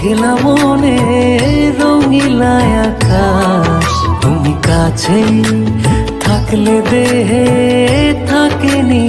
মেঘলা মনে রঙিলা আকাশ। তুমি কাছেই থাকলে দেহে থাকেনি